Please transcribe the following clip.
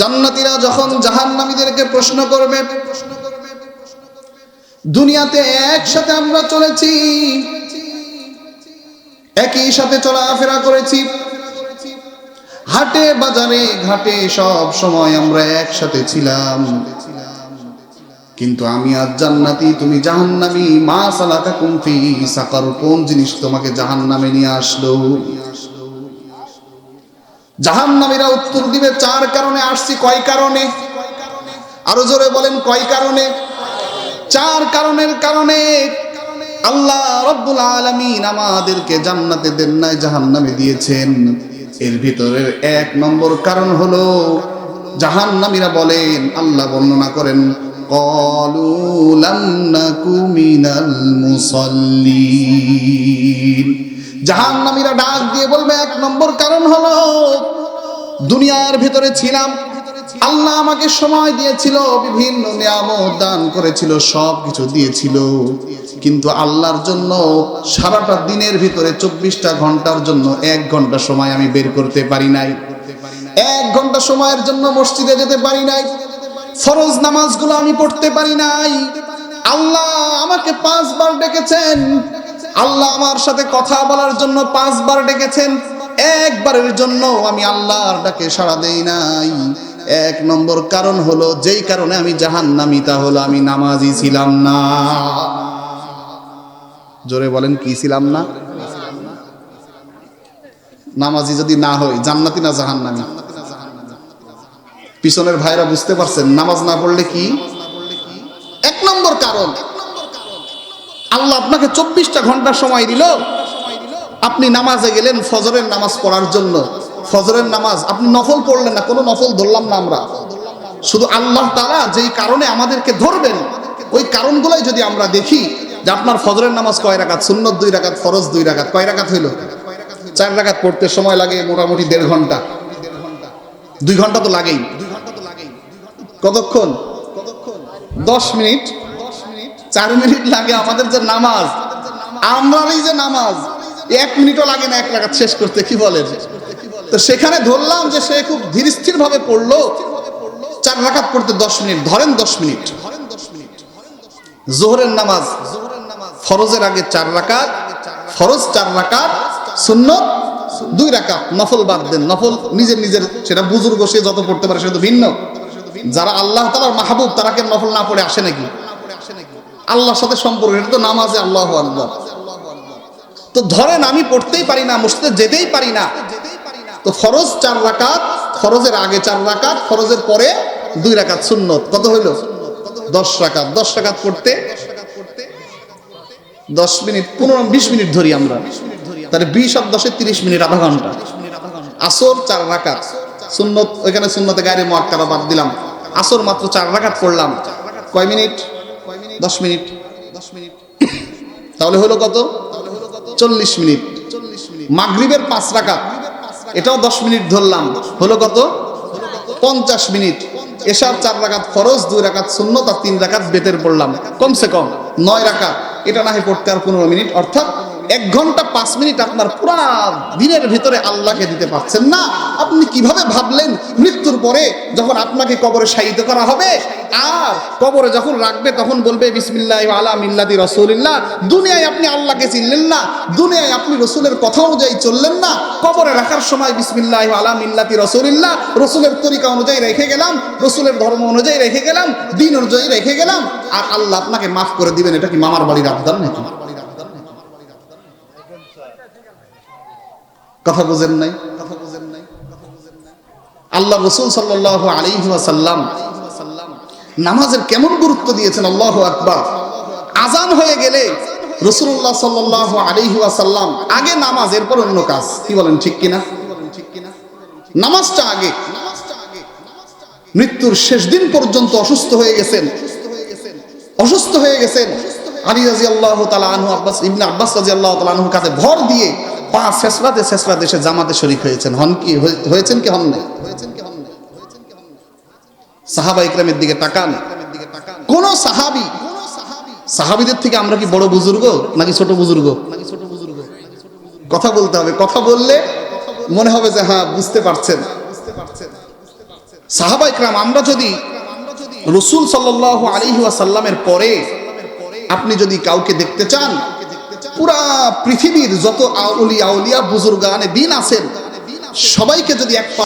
জান্নাতীরা যখন জাহান্নামীদেরকে প্রশ্ন করবে, দুনিয়াতে একসাথে আমরা চলেছি, একই সাথে চলাফেরা করেছি, হাটে বাজারে ঘাটে সব সময় আমরা একসাথে ছিলাম। কিন্তু আমি আজ জান্নাতি, তুমি জাহান্নামী, মা সালাকা কুমফি সাকার, কোন জিনিস তোমাকে জাহান্নামে নিয়ে আসলো? জাহান্নামীরা উত্তর দিবে, চার কারণে আসছি, কয় কারণে? আরও জোরে বলেন, কয় কারণে? চার কারণের কারণে। আল্লাহ রব্বুল আলমিন আমাদেরকে জান্নাতে দেন নাই জাহান্নামে দিয়েছেন। এর ভিতরের এক নম্বর কারণ হলো, জাহান্নামীরা বলেন, আল্লাহ বর্ণনা করেন, কলু লান্নাকু মিনাল মুসাল্লিন। জাহান্নামীরা ডাক দিয়ে বলবে, এক নম্বর কারণ হলো দুনিয়ার ভিতরে ছিলাম। আল্লাহ আমাকে সময় দিয়েছিল, বিভিন্ন নিয়ামত দান করেছিল সব কিছু দিয়েছিল। কিন্তু আল্লাহর জন্য সারাটা দিনের ভিতরে চব্বিশটা ঘণ্টার জন্য এক ঘণ্টা সময় আমি বের করতে পারি নাই। এক ঘণ্টা সময়ের জন্য মসজিদে যেতে পারি নাই। ফরজ নামাজগুলো আমি পড়তে পারি নাই। আল্লাহ আমাকে পাঁচবার ডেকেছেন আল্লাহ আমার সাথে কথা বলার জন্য পাঁচবার ডেকেছেন। একবারের জন্য আমি আল্লাহর ডাকে সাড়া দেই নাই। এক নম্বর কারণ হলো, যেই কারণে আমি জাহান নামি তা হলো আমি নামাজি ছিলাম না। জোরে বলেন, কি ছিলাম না? নামাজি যদি না হই জান্নাতি না জাহান নামি পিছনের ভাইরা বুঝতে পারছেন, নামাজ না পড়লে কি? এক নম্বর কারণ। আল্লাহ আপনাকে চব্বিশটা ঘণ্টা সময় দিল। আপনি নামাজে গেলেন ফজরের নামাজ পড়ার জন্য। ফজরের নামাজ, আপনি নফল পড়লেন না, কোনো নফল ধরলাম না আমরা। শুধু আল্লাহ তারা যেই কারণে আমাদেরকে ধরবেন, ওই কারণগুলোই যদি আমরা দেখি যে আপনার ফজরের নামাজ কয় রাকাত, সুন্নত দুই রাখাত ফরজ দুই রাখাত কয় রাকাত হইল? চার রাখাত পড়তে সময় লাগে, মোটামুটি দেড় ঘণ্টা। দুই ঘণ্টা তো লাগেই। কতক্ষণ কতক্ষণ? দশ মিনিট। চার মিনিট লাগে আমাদের যে নামাজ। আমরারই যে নামাজ, এক মিনিটও লাগে না এক রাখাত শেষ করতে, কি বলেন? তো সেখানে ধরলাম যে সে খুব ধীরস্থির ভাবে পড়ল, চার রাখাত পড়তে দশ মিনিট, ধরেন দশ মিনিট। জোহরের নামাজ, ফরজের আগে চার রাকাত, ফরজ চার রাকাত, সুন্নত দুই রাকাত, নফল বাদ দেন, নফল নিজের নিজের, সেটা বুজুর্গ সে যত পড়তে পারে সেটা ভিন্ন। যারা আল্লাহ তালার মাহবুব, তারা কে নফল না পড়ে আসে নাকি? আল্লাহর সাথে সম্পর্ক, এটা তো নামাজে আল্লাহ আল্লাহ তো ধরেন আমি পড়তেই পারি না, মসজিদে যেতেই পারি না। তো ফরজ চার রাকাত, ফরজের আগে চার রাকাত, ফরজের পরে দুই রাকাত সুন্নত। কত হইল? দশ রাকাত। দশ রাকাত পড়তে দশ মিনিট, পনেরো, বিশ মিনিট ধরি আমরা। তাহলে বিশ আর দশে তিরিশ মিনিট, আধা ঘণ্টা। আসর চার রাকাত। সুন্নত, ওইখানে সুন্নতে গাড়ি মোয়াক্কারা বাদ দিলাম। আসর মাত্র চার রাকাত পড়লাম। কয় মিনিট? দশ মিনিট। দশ মিনিট তাহলে হলো কত? চল্লিশ মিনিট। মাগরিবের পাঁচ রাখা এটাও দশ মিনিট ধরলাম। হলো কত? পঞ্চাশ মিনিট। এসার চার রাখাত ফরজ, দুই রাখাত শূন্য তার তিন রাখাত বেতের পড়লাম। কমসে কম নয় রাখাত এটা না হয় পড়তে আর পনেরো মিনিট। অর্থাৎ এক ঘণ্টা পাঁচ মিনিট আপনার পুরা দিনের ভিতরে আল্লাহকে দিতে পারছেন না। আপনি কীভাবে ভাবলেন মৃত্যুর পরে যখন আপনাকে কবরে শায়িত করা হবে? আর কবরে যখন রাখবে, তখন বলবে বিসমিল্লাহ আলা মিল্লাদি রসুলিল্লাহ। দুনিয়ায় আপনি আল্লাহকে চিনলেন না। দুনিয়ায় আপনি রসুলের কথা অনুযায়ী চললেন না। কবরে রাখার সময় বিসমিল্লাহ আলা মিল্লাতি রসুলিল্লাহ, রসুলের তরিকা অনুযায়ী রেখে গেলাম, রসুলের ধর্ম অনুযায়ী রেখে গেলাম, দিন অনুযায়ী রেখে গেলাম। আর আল্লাহ আপনাকে মাফ করে দিবেন, এটা কি মামার বাড়ির আবদার নাকি? কথা বুঝেন নাই? কথা বুঝেন নাই আল্লাহ রসুল সাল্লাহ আলিহাসাল্লাম নামাজের কেমন গুরুত্ব দিয়েছেন? আল্লাহ আকবার। আজান হয়ে গেলে রসুল্লাহ সাল্লাহ আলিহাসাল্লাম আগে নামাজ, এরপর অন্য কাজ। কি বলেন, ঠিক কিনা? নামাজটা আগে। মৃত্যুর শেষ দিন পর্যন্ত অসুস্থ হয়ে গেছেন। অসুস্থ হয়ে গেছেন। আলী রাজি আল্লাহ তালা আনহু, আব্বাস ইবনে আব্বাস রাজি আল্লাহ তালা আনহুর কাছে ভর দিয়ে পা শেষরাতে শেষরাতে এসে জামাতে শরিক হয়েছেন। হন কি হয়েছেন কি হন নাই? সাহাবা ইকরামের দিকে তাকান। কোন সাহাবি, সাহাবিদের থেকে আমরা কি বড় বুজুর্গ নাকি ছোট বুজুর্গ? কথা বলতে হবে। কথা বললে মনে হবে যে হ্যাঁ বুঝতে পারছেন। সাহাবাইকরাম আমরা যদি রসুল সাল্লাহ আলী ওয়াসাল্লামের পরে আপনি যদি কাউকে দেখতে চান পুরা পৃথিবীর যত আউলি আউলিয়া বুজুর্গানে দিন আছেন সবাইকে যদি এক